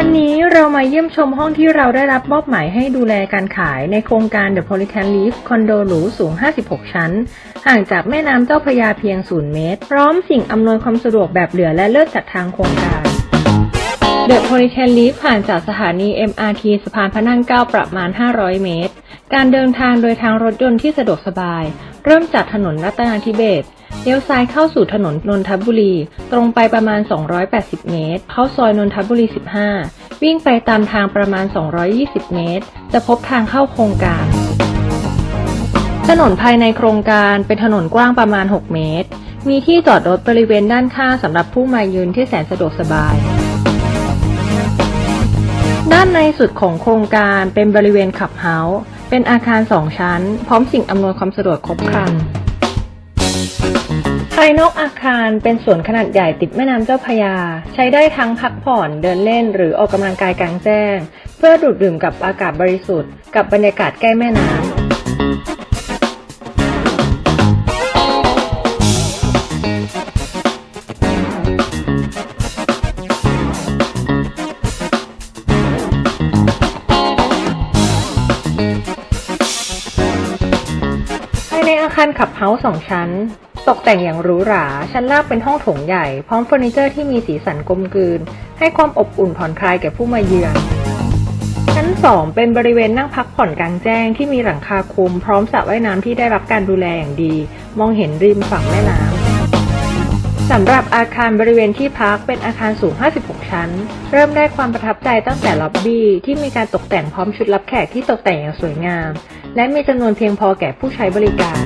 วันนี้เรามาเยี่ยมชมห้องที่เราได้รับมอบหมายให้ดูแลการขายในโครงการ The Politan Leaf คอนโดหรูสูง 56 ชั้น ห่างจากแม่น้ำเจ้าพระยาเพียง 0 เมตร พร้อมสิ่งอำนวยความสะดวกแบบเหลือและเลิศจากทางโครงการ The Politan Leaf ห่างจากสถานี MRT สะพานพระนั่งเก้าประมาณ 500 เมตร การเดินทางโดยทางรถยนต์ที่สะดวกสบาย เริ่มจากถนนรัตนาธิเบศร ลี้ยวซ้ายเข้าสู่ถนนนนทบุรี ตรงไปประมาณ 280 เมตร เข้าซอยนนทบุรี 15 วิ่งไปตามทางประมาณ 220 เมตร จะพบทางเข้าโครงการ ถนนภายในโครงการเป็นถนนกว้างประมาณ 6 เมตร มีที่จอดรถบริเวณด้านข้างสำหรับผู้มายืนที่แสนสะดวกสบาย ด้านในสุดของโครงการเป็นบริเวณขับเฮาส์เป็นอาคารสองชั้น พร้อมสิ่งอำนวยความสะดวกครบครัน ภายนอกอาคารเป็นสวนขนาดใหญ่ติดแม่น้ำเจ้าพระยา ใช้ได้ทั้งพักผ่อนเดินเล่นหรือออกกำลังกายกลางแจ้ง เพื่อดูดดื่มกับอากาศบริสุทธิ์ กับบรรยากาศใกล้แม่น้ำภายในอาคารขับเฮาส์สองชั้น ตกแต่งอย่างหรูหรา ชั้นล่างเป็นห้องโถงใหญ่ พร้อมเฟอร์นิเจอร์ที่มีสีสันกลมกลืน ให้ความอบอุ่นผ่อนคลายแก่ผู้มาเยือน ชั้น 2 เป็นบริเวณนั่งพักผ่อนกลางแจ้งที่มีหลังคาคลุม พร้อมสระว่ายน้ำที่ได้รับการดูแลอย่างดี มองเห็นริมฝั่งแม่น้ำสำหรับอาคารบริเวณที่พักเป็นอาคารสูง 56 ชั้น เริ่มได้ความประทับใจตั้งแต่ล็อบบี้ที่มีการตกแต่งพร้อมชุดรับแขกที่ตกแต่งอย่างสวยงาม และมีจำนวนเพียงพอแก่ผู้ใช้บริการ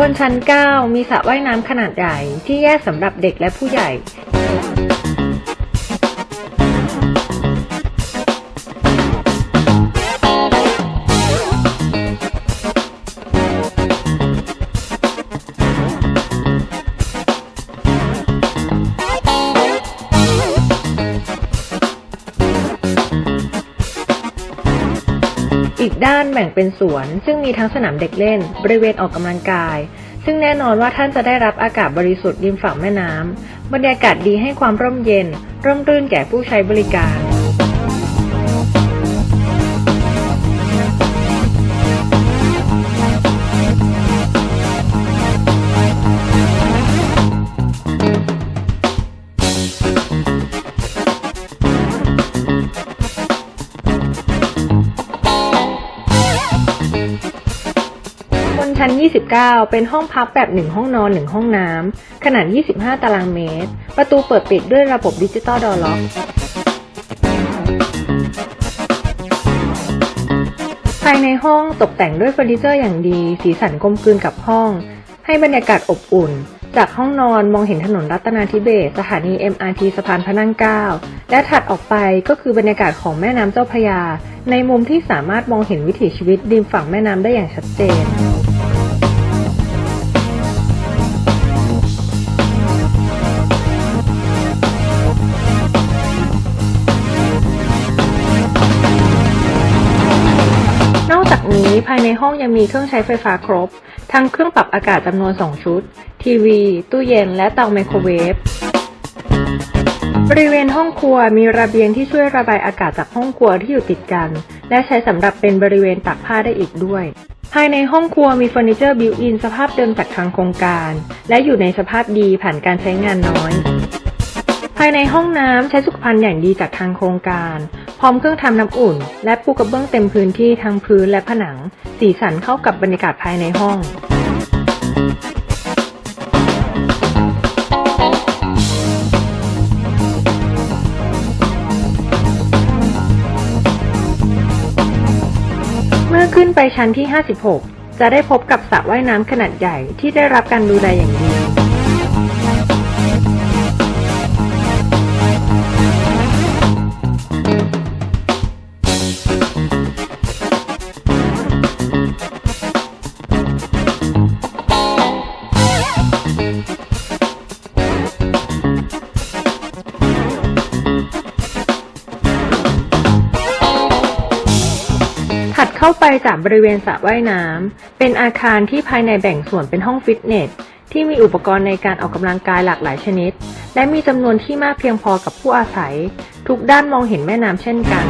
บนชั้น 9 มีสระว่ายน้ำขนาดใหญ่ที่แยกสำหรับเด็กและผู้ใหญ่ อีกด้านแบ่งเป็นสวน ซึ่งมีทั้งสนามเด็กเล่น บริเวณออกกำลังกาย ซึ่งแน่นอนว่าท่านจะได้รับอากาศบริสุทธิ์ริมฝั่งแม่น้ำบรรยากาศดีให้ความร่มเย็น ร่มรื่นแก่ผู้ใช้บริการ 29 เป็นห้องพักแบบ 1 ห้องนอน 1 ห้องน้ำ ขนาด 25 ตารางเมตร ประตูเปิดปิดด้วยระบบดิจิตอลดอร์ล็อก ภายในห้องตกแต่งด้วยเฟอร์นิเจอร์อย่างดี สีสันกลมกลืนกับห้อง ให้บรรยากาศอบอุ่น จากห้องนอนมองเห็นถนนรัตนาธิเบศสถานี MRT สะพานพระนั่งเกล้าและถัดออกไปก็คือบรรยากาศของแม่น้ำเจ้าพระยาในมุมที่สามารถมองเห็นวิถีชีวิตริมฝั่งแม่น้ำได้อย่างชัดเจน นี้ภายในห้องยังมีเครื่องใช้ไฟฟ้าครบ ทั้งเครื่องปรับอากาศจำนวน 2 ชุด ทีวี ตู้เย็น และเตาไมโครเวฟบริเวณห้องครัวมีระเบียงที่ช่วยระบายอากาศจากห้องครัวที่อยู่ติดกัน และใช้สำหรับเป็นบริเวณตากผ้าได้อีกด้วย ภายในห้องครัวมีเฟอร์นิเจอร์บิวอินสภาพเดิมจากทางโครงการ และอยู่ในสภาพดีผ่านการใช้งานน้อย ภายในห้องน้ำใช้สุขภัณฑ์อย่างดีจากทางโครงการ พร้อมเครื่องทำน้ำอุ่น และปูกระเบื้องเต็มพื้นที่ทั้งพื้นและผนัง สีสันเข้ากับบรรยากาศภายในห้องเมื่อขึ้นไปชั้นที่ 56 จะได้พบกับสระว่ายน้ำขนาดใหญ่ที่ได้รับการดูแลอย่างดี เข้าไปจากบริเวณสระว่ายน้ำ เป็นอาคารที่ภายในแบ่งส่วนเป็นห้องฟิตเนส ที่มีอุปกรณ์ในการออกกำลังกายหลากหลายชนิด และมีจำนวนที่มากเพียงพอกับผู้อาศัย ทุกด้านมองเห็นแม่น้ำเช่นกัน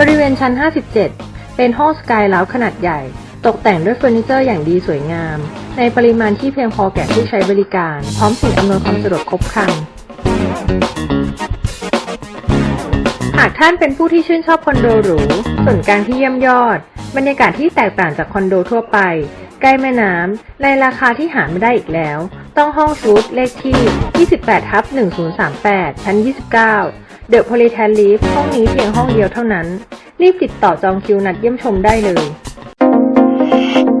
บริเวณชั้น 57 เป็นห้องสกายลาวขนาดใหญ่ ตกแต่งด้วยเฟอร์นิเจอร์อย่างดีสวยงาม ในปริมาณที่เพียงพอแก่ผู้ใช้บริการ พร้อมสิ่งอำนวยความสะดวกครบครันหากท่านเป็นผู้ที่ชื่นชอบคอนโดหรูส่วนกลางที่เยี่ยมยอด บรรยากาศที่แตกต่างจากคอนโดทั่วไป ใกล้แม่น้ำในราคาที่หาไม่ได้อีกแล้ว ต้องห้องซูทเลขที่ 28ทับ1038 ชั้น 29 เดอะโพลิแทนลีฟห้องนี้เพียงห้องเดียวเท่านั้น รีบติดต่อจองคิวนัดเยี่ยมชมได้เลย